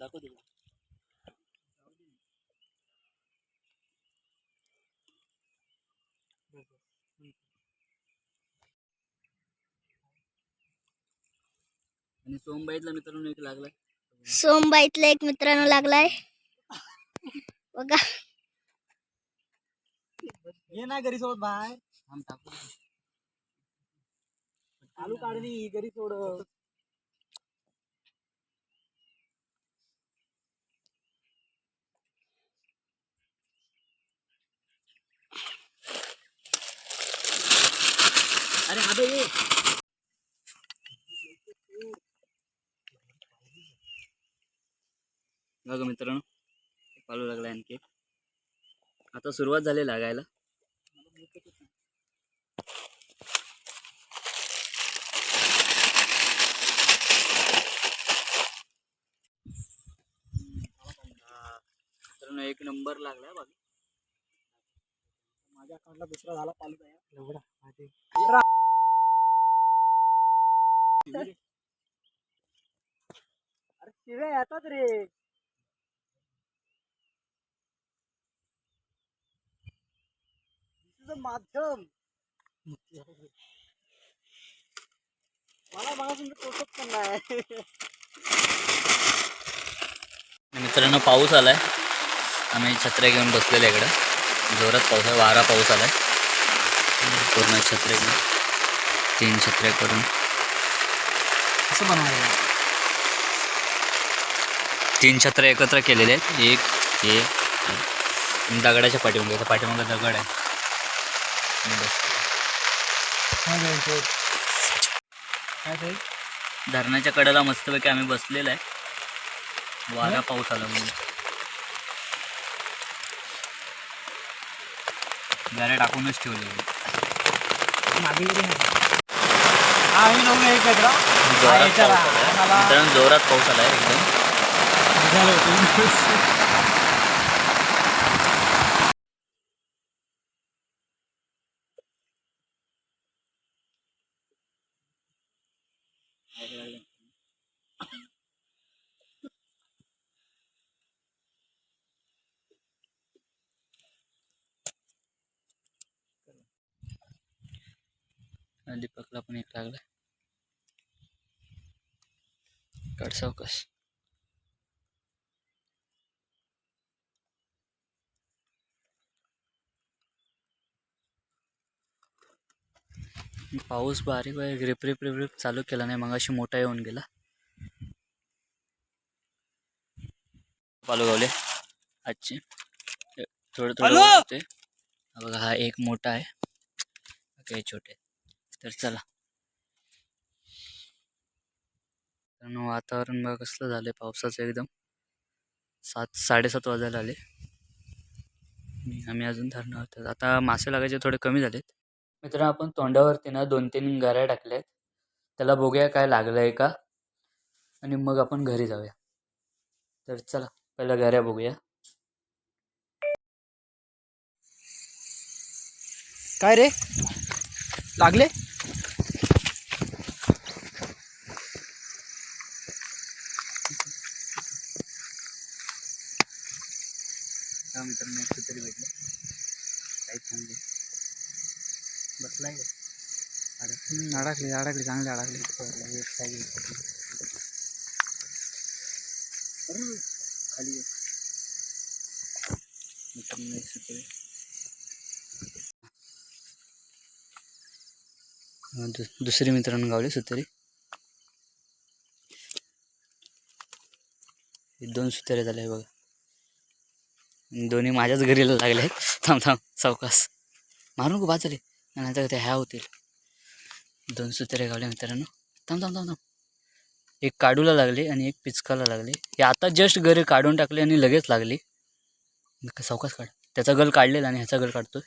दाखव तिला. आणि सोमबाईतला मित्रांनो एक लागलाय. सोमबाईतला एक मित्रांनो लागलाय. बघा. ये ना घरी सोड बाहेर थांब टाकू चालू काढणी घरी सोड. अरे हा ये बघा मित्रांनो पालू लागला आणखी. आता सुरुवात झाली लागायला. मित्रांनो एक नंबर लागलाय बघा. माझ्या अकाउंटला दुसरा झाला पालू एवढा. माझे अरे शिव्या येतात रे. माध्यम. मला मागासून पोचत पण नाही. मित्रांनो पाऊस आलाय. आम्ही छत्र्या घेऊन बसलेलो इकडं. जोरात पाऊस आहे वारा पाऊस आलाय. पूर्ण छत्र्या घेऊन तीन छत्र्या करून. कसं बनवायचं तीन छत्र्या एकत्र केलेले आहेत. एक हे दगडाच्या पाठीमागे. त्या पाठीमागे दगड आहे. काय ते? धरणाच्या कडेला मस्तपैकी आम्ही बसलेलो आहे. वारा पाऊस आला म्हणून. गाड्या टाकूनच ठेवले मागे गेली नाही. हा मी नऊ एक गजरा जोरात पाऊस मला- मित्रांनो जोरात पाऊस आलाय एकदम. आणि पण एक लागला. काढ सावकाश. पाऊस बारीक बारीक रिप रिप रिप रिप चालू केला नाही मग अशी मोठा येऊन गेला. पालू गावले आजचे. थोडं थोडं. हा बघा हा एक मोठा आहे. काही छोटे. तर चला. मित्रांनो वातावरण बघा कसलं झालंय पावसाचं एकदम. सात साडेसात वाजायला आले. आम्ही अजून धरणार होतो आता मासे लागायचे थोडे कमी झालेत. मित्रांनो आपण तोंडावरती ना दोन तीन गऱ्या टाकल्यात. त्याला बघूया काय लागलंय का. आणि मग आपण घरी जाऊया. तर चला पहिल्या गऱ्या बघूया. काय रे? लागले? हा मित्रांनो एक तरी भेटलं. काहीच चांगले बसलाय का? अरे अडकली अडकली चांगली अडकली एक खाली. मित्रांनो एक दु- दुसरी मित्रांनो गावली सुतरी. दोन सुतारे झाले बघा. दोन्ही माझ्याच घरी लागले आहेत. थांब थांब सावकास मारू नको बाजरे नाही ते ह्या होतील. दोन सुतारे गावले मित्रांनो. थांब थांब थांब थांब. एक काढूला लागले आणि एक पिचकाला लागले. हे आता जस्ट घरी काढून टाकले आणि लगेच लागली. सावकास काढ. त्याचा गल काढलेला आणि ह्याचा गल काढतोय.